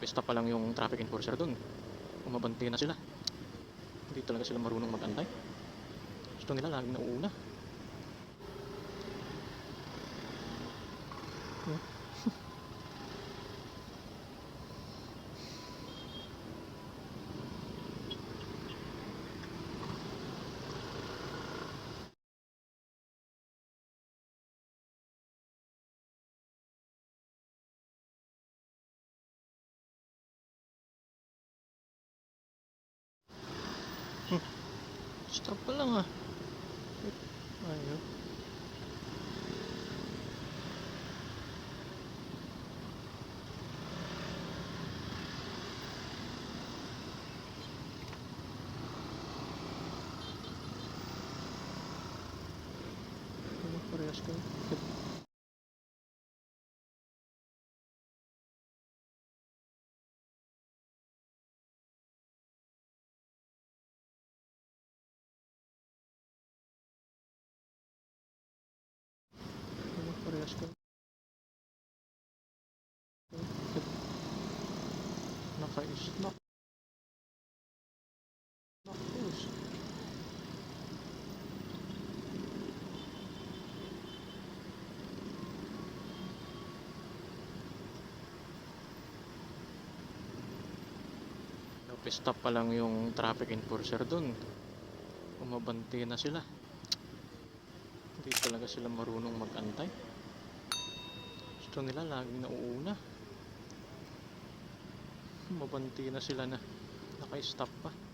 Pista pa lang yung traffic enforcer doon. Umabanti na sila. Hindi talaga sila marunong mag-antay. Gusto nila laging nauuna. Stop pa lang ah. Ayun. Ano, parehas kayo? Ano, parehas kayo? Naka-stop. Nakus. Stop pa lang yung traffic enforcer doon. Umabanti na sila. Hindi talaga sila marunong mag-antay. Gusto nila laging nauuna. Mabanti na sila na naka-stop pa.